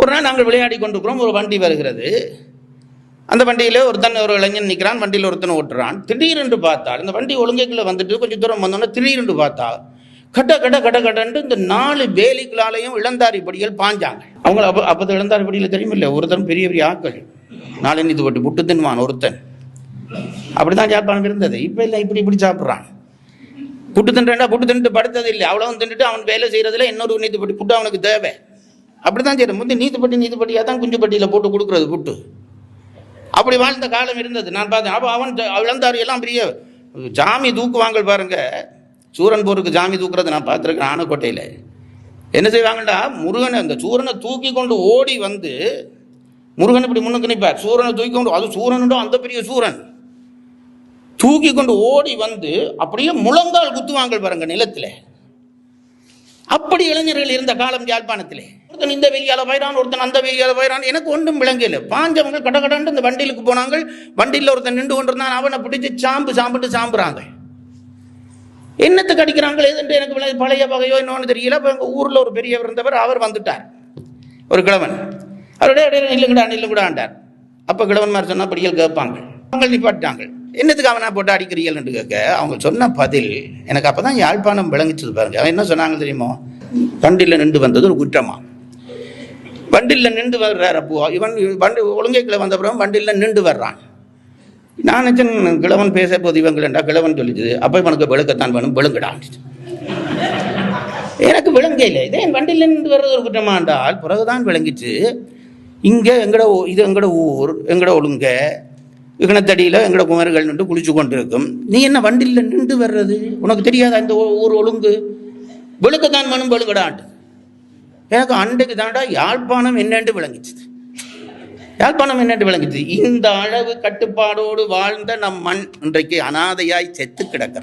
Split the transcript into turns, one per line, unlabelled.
ஒரு நாள் நாங்கள் விளையாடி கொண்டிருக்கிறோம் ஒரு வண்டி வருகிறது. அந்த வண்டியில் ஒருத்தன் ஒரு இளைஞன் நிற்கிறான் வண்டியில் ஒருத்தன் ஓட்டுறான். திடீரென்று பார்த்தால் இந்த வண்டி ஒழுங்கைக்குள்ளே வந்துட்டு கொஞ்சம் தூரம் வந்தோன்னே திடீரென்று பார்த்தா கட்ட கட கட கடன்ட்டு இந்த நாலு வேலிகளாலையும் இளந்தாரி படிகள் பாஞ்சாங்க. அவங்க அப்போ அப்போ இளந்தாரி படியில் தெரியுமில்ல ஒருத்தன் பெரிய பெரிய ஆக்கள் நாளை இது போட்டு புட்டு தின்வான் ஒருத்தன். அப்படிதான் சாப்பாடு இருந்தது. இப்போ இல்லை இப்படி இப்படி சாப்பிட்றான். புட்டு தின்றா புட்டு தின்ட்டு படுத்தது இல்லை அவ்வளவு தின்னுட்டு அவன் வேலை செய்யறதுல இன்னொரு நீத்துப்பட்டி புட்டு அவனுக்கு தேவை. அப்படிதான் செய்யணும். முந்தி நீத்துப்பட்டி நீத்துப்பட்டியாக தான் குஞ்சுப்பட்டியில் போட்டு கொடுக்குறது புட்டு. அப்படி வாழ்ந்த காலம் இருந்தது. நான் பார்த்தேன் அப்போ அவன் இழந்தார் எல்லாம் பெரிய ஜாமி தூக்குவாங்க பாருங்க. சூரன் போருக்கு ஜாமி தூக்குறது நான் பார்த்துருக்கேன் ஆனக்கோட்டையில். என்ன செய்வாங்கடா முருகனை அந்த சூரனை தூக்கி கொண்டு ஓடி வந்து முருகன் இப்படி முன்னுக்கு நிற்பார். சூரனை தூக்கி கொண்டு அது சூரனுடோ அந்த பெரிய சூரன். தூக்கி கொண்டு ஓடி வந்து அப்படியே முழங்கால் குத்துவாங்க பாருங்க நிலத்தில். அப்படி இளைஞர்கள் இருந்த காலம் யாழ்ப்பாணத்திலே. ஒருத்தன் இந்த வெய்யால போயிறான் ஒருத்தன் அந்த வெளியால போயிறான். எனக்கு ஒன்றும் விளங்கல. பாஞ்சவங்க கட கடன்ட்டு இந்த வண்டியிலுக்கு போனாங்க. வண்டியில் ஒருத்தன் நின்று கொண்டிருந்தான். அவனை பிடிச்சி சாம்பு சாம்பிட்டு சாம்புறாங்க. என்னத்துக்கு அடிக்கிறாங்களே எதுன்ட்டு எனக்கு விளை- பழைய வகையோ இன்னொன்று தெரியல. இப்போ எங்கள் ஊரில் ஒரு பெரியவர் இருந்தவர் அவர் வந்துட்டார். ஒரு கிழவன். அவருடைய இடையில நில்லுங்கடா நில்லுங்கடாண்டார் அப்போ கிழவன்மார் மாதிரி சொன்னால் படிகள் கேட்பாங்க. அவங்க நிப்பாட்டாங்க என்னத்துக்கு அவனா போட்டு அடிக்கிறீங்கன்னு கேட்க அவங்க சொன்ன பதில் எனக்கு அப்போ தான் யாழ்ப்பாணம் விளங்கிச்சது பாருங்க. அவன் என்ன சொன்னாங்க தெரியுமோ? வண்டியில் நின்று வந்தது ஒரு குற்றமா? வண்டியில் நின்று வர்றார் அப்போ இவன் வண்டி ஒழுங்கைக்குள்ள வந்த பிறகு வண்டியில் நின்று வர்றான். நான் நினச்சேன் கிழவன் பேச போது இவங்களா கிழவன் சொல்லிச்சு? அப்போ இவனுக்கு விளக்கத்தான் வேணும் விழுங்குடா எனக்கு விளங்க இல்லை. இதே என் வண்டியில் நின்று வர்றது ஒரு குற்றமாண்டால் பிறகுதான் விளங்கிச்சு. இங்கே எங்கட இது எங்கட ஊர் எங்கட ஒழுங்க இகனத்தடியில் எங்களோட குமர்கள் நின்று குளிச்சு கொண்டிருக்கும். நீ என்ன வண்டியில் நின்று வர்றது? உனக்கு தெரியாதா இந்த ஊர் ஒழுங்கு? விழுக்கத்தான் மனம் விழுங்கடான்ட்டு எனக்கு அன்றைக்கு தாண்டா யாழ்ப்பாணம் என்னென்று விளங்கிச்சு. யாழ்ப்பாணம் என்னென்று விளங்கிச்சு? இந்த அளவு கட்டுப்பாடோடு வாழ்ந்த நம் மண் இன்றைக்கு அனாதையாய் செத்து கிடக்கிறது.